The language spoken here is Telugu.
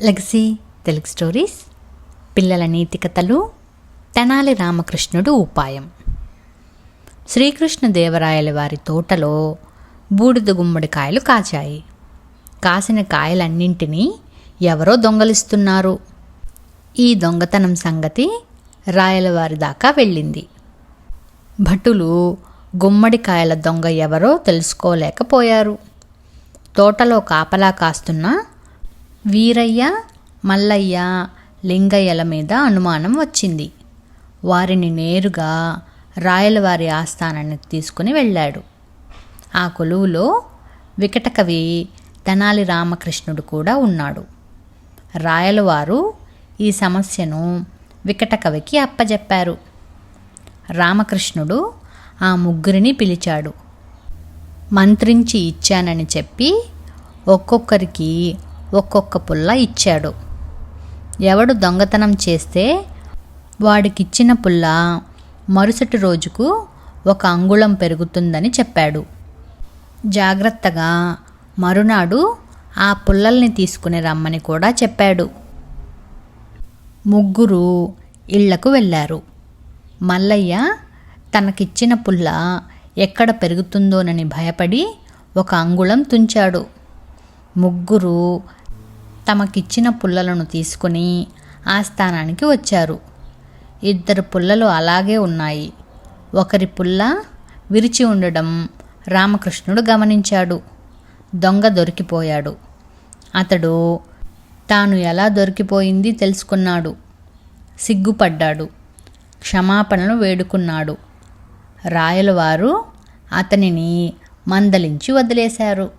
లెగసీ తెలుగు స్టోరీస్ పిల్లల నీతి కథలు తెనాలి రామకృష్ణుడు ఉపాయం. శ్రీకృష్ణదేవరాయల వారి తోటలో బూడిద గుమ్మడికాయలు కాచాయి. కాసిన కాయలన్నింటినీ ఎవరో దొంగలిస్తున్నారు. ఈ దొంగతనం సంగతి రాయలవారి దాకా వెళ్ళింది. భటులు గుమ్మడికాయల దొంగ ఎవరో తెలుసుకోలేకపోయారు. తోటలో కాపలా కాస్తున్న వీరయ్య మల్లయ్య లింగయ్యల మీద అనుమానం వచ్చింది. వారిని నేరుగా రాయలవారి ఆస్థానానికి తీసుకుని వెళ్ళాడు. ఆ కొలువులో వికటకవి తెనాలి రామకృష్ణుడు కూడా ఉన్నాడు. రాయలవారు ఈ సమస్యను వికటకవికి అప్పజెప్పారు. రామకృష్ణుడు ఆ ముగ్గురిని పిలిచాడు. మంత్రించి ఇచ్చానని చెప్పి ఒక్కొక్కరికి ఒక్కొక్క పుల్ల ఇచ్చాడు. ఎవడు దొంగతనం చేస్తే వాడికిచ్చిన పుల్ల మరుసటి రోజుకు ఒక అంగుళం పెరుగుతుందని చెప్పాడు. జాగ్రత్తగా మరునాడు ఆ పుల్లల్ని తీసుకుని రమ్మని కూడా చెప్పాడు. ముగ్గురు ఇళ్ళకు వెళ్ళారు. మల్లయ్య తనకిచ్చిన పుల్ల ఎక్కడ పెరుగుతుందోనని భయపడి ఒక అంగుళం తుంచాడు. ముగ్గురు తమకిచ్చిన పుల్లలను తీసుకుని ఆస్థానానికి వచ్చారు. ఇద్దరు పుల్లలు అలాగే ఉన్నాయి. ఒకరి పుల్ల విరిచి ఉండడం రామకృష్ణుడు గమనించాడు. దొంగ దొరికిపోయాడు. అతడు తాను ఎలా దొరికిపోయింది తెలుసుకున్నాడు. సిగ్గుపడ్డాడు. క్షమాపణను వేడుకున్నాడు. రాయలవారు అతనిని మందలించి వదిలేశారు.